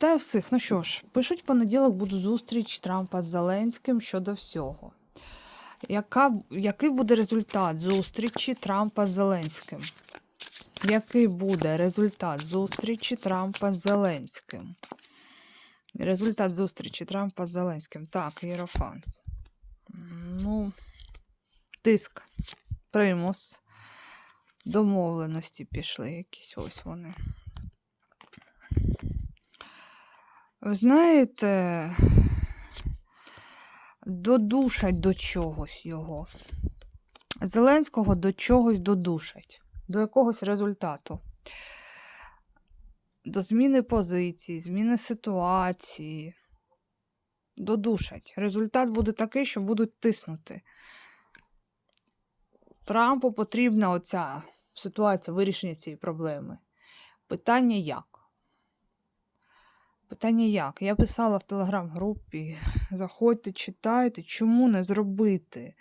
Вітаю всіх. Ну що ж, пишуть в понеділок буде зустріч Трампа з Зеленським щодо всього. Яка, який буде результат зустрічі Трампа з Зеленським? Який буде результат зустрічі Трампа з Зеленським? Результат зустрічі Трампа з Зеленським. Так, Єрофан. Ну, тиск, примус, домовленості пішли якісь ось вони. Ви знаєте, додушать до чогось його. Зеленського до чогось додушать, до якогось результату. До зміни позиції, зміни ситуації. Додушать. Результат буде такий, що будуть тиснути. Трампу потрібна оця ситуація вирішення цієї проблеми. Питання як? Питання як? Я писала в телеграм-групі. Заходьте, читайте, чому не зробити?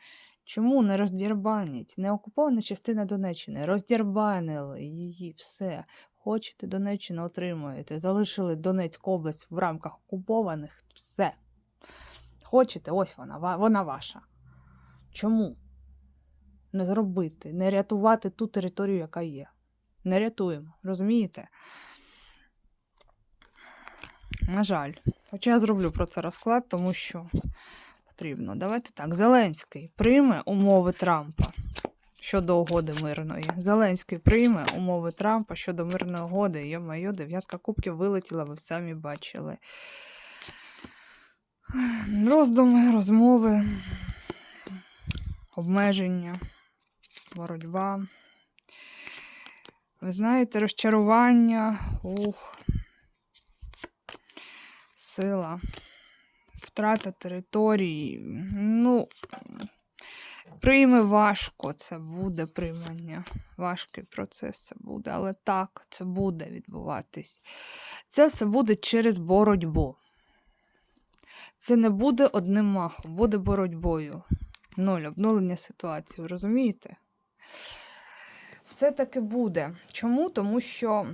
Чому не роздірбанять? Не окупована частина Донеччини. Роздірбанили її, все. Хочете Донеччину отримуєте. Залишили Донецьку область в рамках окупованих, все. Хочете, ось вона, вона ваша. Чому? Не зробити, не рятувати ту територію, яка є. Не рятуємо, розумієте? На жаль. Хоча я зроблю про це розклад, тому що потрібно. Давайте так. Зеленський прийме умови Трампа щодо угоди мирної. Зеленський прийме умови Трампа щодо мирної угоди. Йо-моє, дев'ятка кубків вилетіла, ви самі бачили. Роздуми, розмови, обмеження, боротьба. Ви знаєте, розчарування, ух сила, втрата території. Ну, прийме важко це буде приймання. Важкий процес це буде, але так, це буде відбуватись. Це все буде через боротьбу. Це не буде одним махом, буде боротьбою. Ноль, обнулення ситуації, розумієте? Все таки буде. Чому? Тому що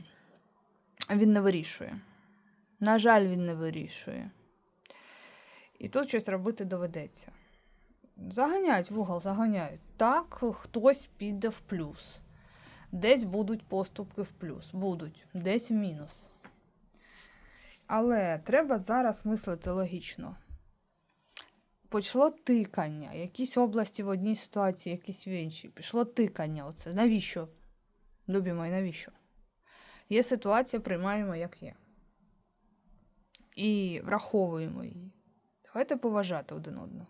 він не вирішує. На жаль, він не вирішує. І тут щось робити доведеться. Заганяють в угол, заганяють. Так, хтось піде в плюс. Десь будуть поступки в плюс, будуть, десь в мінус. Але треба зараз мислити логічно. Почало тикання, якісь області в одній ситуації, якісь в іншій. Пішло тикання. Оце. Навіщо? Любі мої, навіщо? Є ситуація, приймаємо як є і враховуємо її. Давайте поважати один одного.